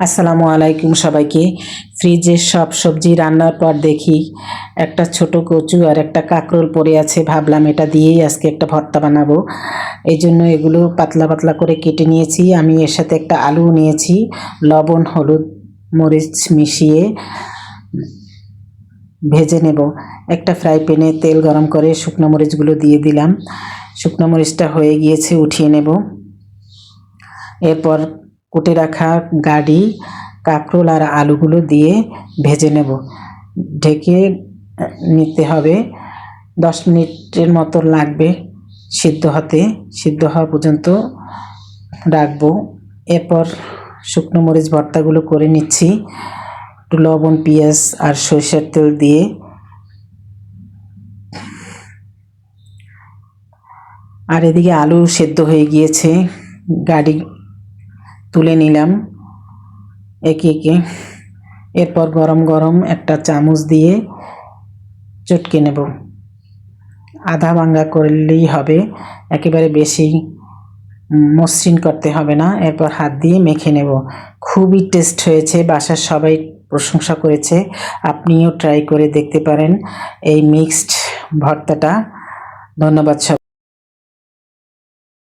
আসসালামু আলাইকুম সবাইকে। ফ্রিজে সব সবজি রান্নার পর দেখি একটা ছোট কচু আর একটা কাঁকরোল পড়ে আছে। ভাবলাম এটা দিয়েই আজকে একটা ভর্তা বানাবো। এই জন্য এগুলো পাতলা পাতলা করে কেটে নিয়েছি। আমি এর সাথে একটা আলু নিয়েছি, লবণ, হলুদ, মরিচ মিশিয়ে ভেজে নেব। একটা ফ্রাই প্যানে তেল গরম করে শুকনো মরিচগুলো দিয়ে দিলাম। শুকনো মরিচটা হয়ে গিয়েছে, উঠিয়ে নেব। এরপর কুটে রাখা গাড়ি, কাঁকরোল আর আলুগুলো দিয়ে ভেজে নেব। ঢেকে নিতে হবে। দশ মিনিটের মতো লাগবে সিদ্ধ হতে। সিদ্ধ হওয়া পর্যন্ত রাখব। এরপর শুকনো মরিচ ভর্তাগুলো করে নিচ্ছি। একটু লবণ, পেঁয়াজ আর সরিষার তেল দিয়ে। আর এদিকে আলু সেদ্ধ হয়ে গিয়েছে। গাড়ি তুলে নিলাম। একে একে। এরপর গরম গরম একটা চামচ দিয়ে চটকে নেব। আধা ভাঙ্গা করলেই হবে। একেবারে বেশি মসৃণ করতে হবে না। এরপর হাত দিয়ে মেখে নেব। খুবই টেস্ট হয়েছে। বাসার সবাই প্রশংসা করেছে। আপনিও ট্রাই করে দেখতে পারেন এই মিক্সড ভর্তাটা। ধন্যবাদ সব